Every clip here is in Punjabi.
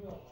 그러면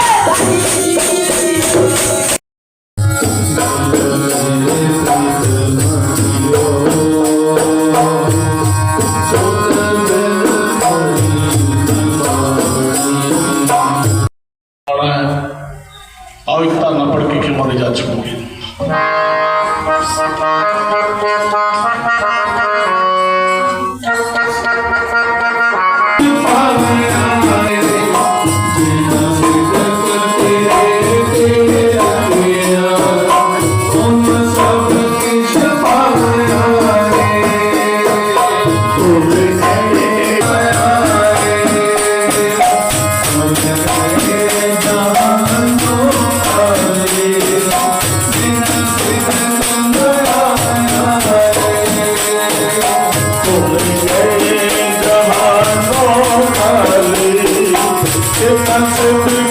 आवश्यकता न पड़ के हमारे जा चुकी I'm so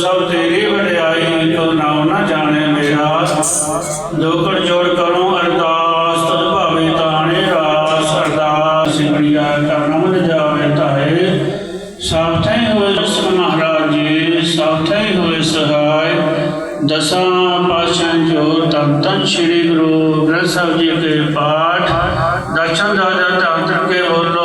ਸਭ ਤੇਰੀ ਵਡਿਆਈ ਕੋ ਨਾਮ ਨਾ ਜਾਣੇ ਮੇਰਾ। ਦੋਕੜ ਜੋੜ ਕਰੋ ਅਰਦਾਸ, ਤਦ ਭਾਵੇ ਤਾਣੇ ਰਾਸ। ਅਰਦਾਸ ਸਿਮਰਿਆ ਕਰਨਾ ਮਨ ਜਾਵੇ ਤਾਏ ਸਭ ਥੈ ਹੋਏ ਇਸ ਮਹਾਰਾਜ ਜੀ ਸਭ ਥੈ ਹੋਏ ਸਹਾਇ ਦਸਾਂ ਪਾਸ਼ਾਂ ਜੋ ਤਨ ਤਨ ਸ੍ਰੀ ਗੁਰੂ ਗ੍ਰੰਥ ਸਾਹਿਬ ਜੀ ਕੇ ਪਾਠ, ਦਰਸ਼ਨ ਦਾਦਾ ਤੰਤਰ ਕੇ ਬੋਲੋ।